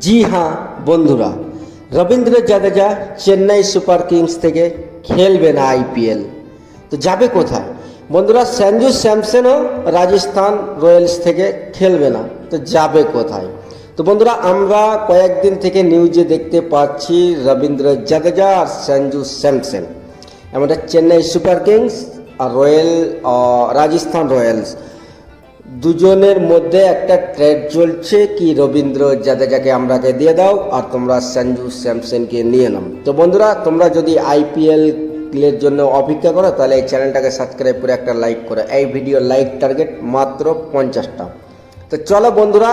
জি হ্যাঁ বন্ধুরা Ravindra Jadeja Chennai super Kings থেকে খেলবে না আইপিএল তো যাবে কোথায়? বন্ধুরা সঞ্জু স্যামসনও রাজস্থান রয়্যালস থেকে খেলবে না। তো যাবে কোথায়? তো বন্ধুরা, আমরা কয়েকদিন থেকে নিউজে দেখতে পাচ্ছি রবীন্দ্র জাদেজা আর সঞ্জু স্যামসন। এমনটা চেন্নাই সুপার কিংস আর রয়্যাল রাজস্থান রয়্যালস। দুজনের মধ্যে একটা ট্রেড চলছে কি রবীন্দ্র জাদেজাকে আমরাকে দিয়ে দাও, আর তোমরা সঞ্জু স্যামসনকে নিয়ে নাও। তো বন্ধুরা, তোমরা যদি আইপিএল এর জন্য অপেক্ষা করো, তাহলে এই চ্যানেলটাকে সাবস্ক্রাইব করে একটা লাইক করো। এই ভিডিও লাইক টার্গেট মাত্র পঞ্চাশটা। তো চলো বন্ধুরা,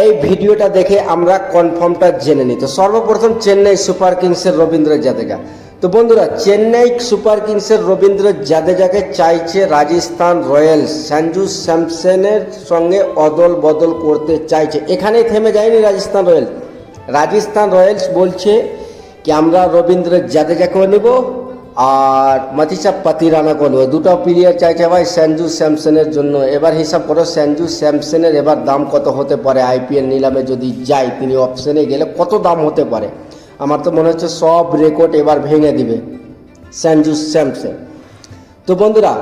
এই ভিডিওটা দেখে আমরা কনফার্মটা জেনে নিই। তো সর্বপ্রথম চেন্নাই সুপার কিংসের রবীন্দ্র জাদেজা। তো বন্ধুরা, চেন্নাই সুপার কিংসের রবীন্দ্র জাদেজাকে চাইছে রাজস্থান রয়্যালস। সঞ্জু স্যামসনের সঙ্গে অদল বদল করতে চাইছে। এখানেই থেমে যায়নি রাজস্থান রয়্যালস। রাজস্থান রয়্যালস বলছে কি, আমরা রবীন্দ্র জাদেজাকেও নেব আর মাতিসা পাতিরানাকেও নেব। দুটো প্লেয়ার চাইছে ভাই সঞ্জু স্যামসনের জন্য। এবার হিসাব করো সঞ্জু স্যামসনের এবার দাম কত হতে পারে? আইপিএল নিলামে যদি যায় তিনি অপশনে গেলে কত দাম হতে পারে? আমার তো মনে হচ্ছে সব রেকর্ড এবার ভেঙে দিবে। সঞ্জু স্যামসন তো বন্ধুরা,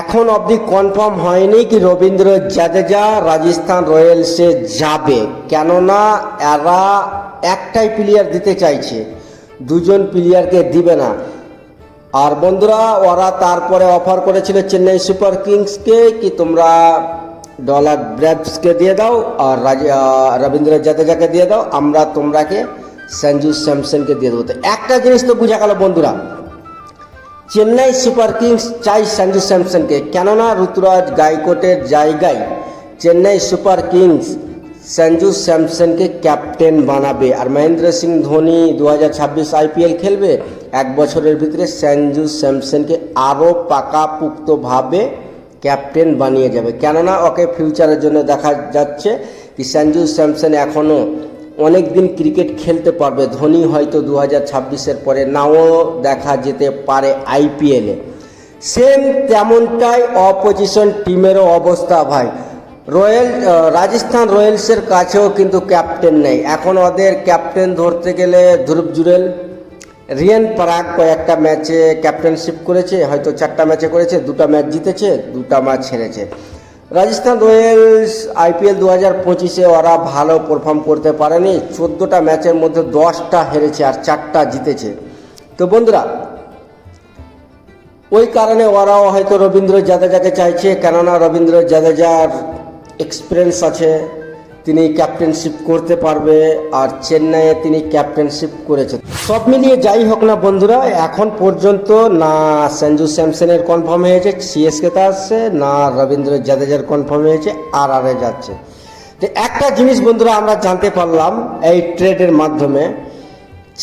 এখন অবধি কনফার্ম হয়নি কি রবীন্দ্র জাদেজা রাজস্থান রয়্যালসে যাবে। কেননা এরা একটাই প্লেয়ার দিতে চাইছে। দুজন প্লেয়ারকে দিবে না। আর বন্ধুরা, ওরা তারপরে অফার করেছিল চেন্নাই সুপার কিংসকে কি তোমরা ডলার ব্র্যাভসকে দিয়ে দাও আর রবীন্দ্র জাদেজাকে দিয়ে দাও, আমরা তোমরাকে সঞ্জু স্যামসনকে দিয়ে দেবো। তো একটা জিনিস তো বোঝা গেল বন্ধুরা, চেন্নাই সুপার কিংস চাই সঞ্জু স্যামসনকে, কেননা ঋতুরাজ গাইকোটের জায়গায় চেন্নাই সুপার কিংস সঞ্জু স্যামসনকে ক্যাপ্টেন বানাবে। আর মহেন্দ্র সিং ধোনি দু হাজার ছাব্বিশ আইপিএল খেলবে, এক বছরের ভিতরে সঞ্জু স্যামসনকে আরও পাকাপুক্তভাবে ক্যাপ্টেন বানিয়ে যাবে। কেননা ওকে ফিউচারের জন্য দেখা যাচ্ছে কি সঞ্জু স্যামসন এখনও অনেক দিন ক্রিকেট খেলতে পারবে। ধোনি হয়তো দু হাজার ছাব্বিশের পরে নাও দেখা যেতে পারে আইপিএলে সেম তেমনটাই অপোজিশন টিমেরও অবস্থা ভাই। রয়্যাল রাজস্থান রয়্যালসের কাছেও কিন্তু ক্যাপ্টেন নেই। এখন ওদের ক্যাপ্টেন ধরতে গেলে ধ্রুব জুরেল রিয়ান পরাগ কয়েকটা ম্যাচে ক্যাপ্টেনশিপ করেছে, হয়তো চারটা ম্যাচে করেছে, দুটো ম্যাচ জিতেছে, দুটা ম্যাচ হেরেছে। রাজস্থান রয়্যালস আইপিএল দু হাজার পঁচিশে ওরা ভালো পারফর্ম করতে পারেনি। চোদ্দোটা ম্যাচের মধ্যে দশটা হেরেছে আর চারটা জিতেছে। তো বন্ধুরা, ওই কারণে ওরাও হয়তো রবীন্দ্র জাদেজাকে চাইছে, কেননা রবীন্দ্র জাদেজার এক্সপিরিয়েন্স আছে। তিনি ক্যাপ্টেনশিপ করতে পারবে আর চেন্নাইয়ে তিনি ক্যাপ্টেনশিপ করেছেন সব মিলিয়ে যাই হোক না বন্ধুরা, এখন পর্যন্ত না সঞ্জু স্যামসনের কনফার্ম হয়েছে সিএসকেতে আসছে, না রবীন্দ্র জাদেজার কনফার্ম হয়েছে, আর আরে যাচ্ছে। তো একটা জিনিস বন্ধুরা আমরা জানতে পারলাম এই ট্রেডের মাধ্যমে,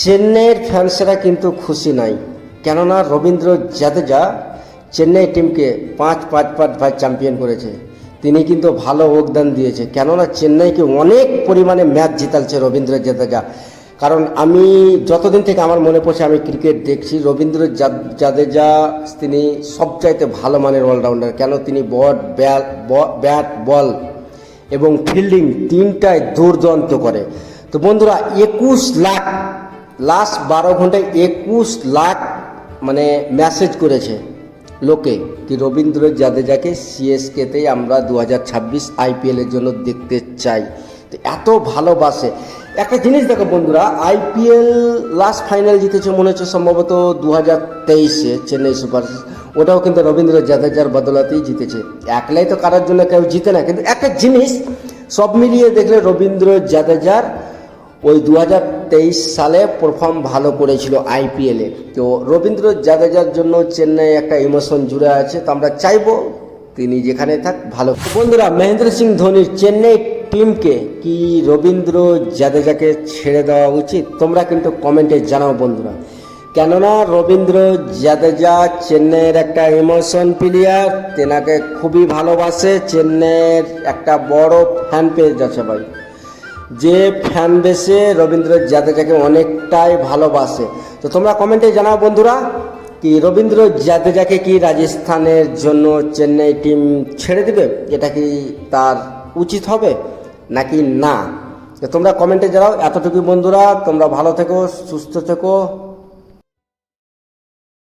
চেন্নাইয়ের ফ্যান্সেরা কিন্তু খুশি নাই। কেননা রবীন্দ্র জাদেজা চেন্নাই টিমকে পাঁচ পাঁচ পাঁচ ভাই চ্যাম্পিয়ন করেছে। তিনি কিন্তু ভালো যোগদান দিয়েছে। কেননা চেন্নাইকে অনেক পরিমাণে ম্যাচ জিতালছে রবীন্দ্র জাদেজা। কারণ আমি যতদিন থেকে আমার মনে পড়ছে আমি ক্রিকেট দেখছি, রবীন্দ্র জাদ- জাদেজা তিনি সবচাইতে ভালো মানের অলরাউন্ডার কেন তিনি বট ব্যাট, বল এবং ফিল্ডিং তিনটায় দুর্দান্ত করে। তো বন্ধুরা, একুশ লাখ লাস্ট বারো ঘন্টায় একুশ লাখ মানে মেসেজ করেছে। লোকে কি রবীন্দ্র জাদেজাকে সিএসকেতেই আমরা দু হাজার ছাব্বিশ আইপিএলের জন্য দেখতে চাই? তো এত ভালোবাসে। একটা জিনিস দেখো বন্ধুরা আইপিএল লাস্ট ফাইনাল জিতেছে মনে হচ্ছে সম্ভবত দু হাজার তেইশে চেন্নাই সুপার ওটাও কিন্তু রবীন্দ্র জাদেজার বদলাতেই জিতেছে। একলাই তো কারোর জন্য কেউ জিতে না। কিন্তু একটা জিনিস সব মিলিয়ে দেখলে রবীন্দ্র জাদেজার ওই দু হাজার সালে পারফর্ম ভালো করেছিল আইপিএলে তো রবীন্দ্র জাদেজার জন্য চেন্নাই একটা ইমোশন জুড়ে আছে, তো আমরা চাইব তিনি যেখানে থাক ভালো। বন্ধুরা, মহেন্দ্র সিং ধোনির চেন্নাই টিমকে কি রবীন্দ্র জাদেজাকে ছেড়ে দেওয়া উচিত? তোমরা কিন্তু কমেন্টে জানাও বন্ধুরা। কেননা রবীন্দ্র জাদেজা চেন্নাইয়ের একটা ইমোশন প্লেয়ার তেনাকে খুবই ভালোবাসে, চেন্নাইয়ের একটা বড় ফ্যান পেজ আছে ভাই। যে ফ্যান বেসে রবীন্দ্র জাদেজাকে অনেকটাই ভালোবাসে। তো তোমরা কমেন্টে জানাও বন্ধুরা, কি রবীন্দ্র জাদেজাকে কি রাজস্থানের জন্য চেন্নাই টিম ছেড়ে দেবে? এটা কি তার উচিত হবে নাকি না? তোমরা কমেন্টে জানাও। এতটুকু বন্ধুরা, তোমরা ভালো থেকো, সুস্থ থেকো।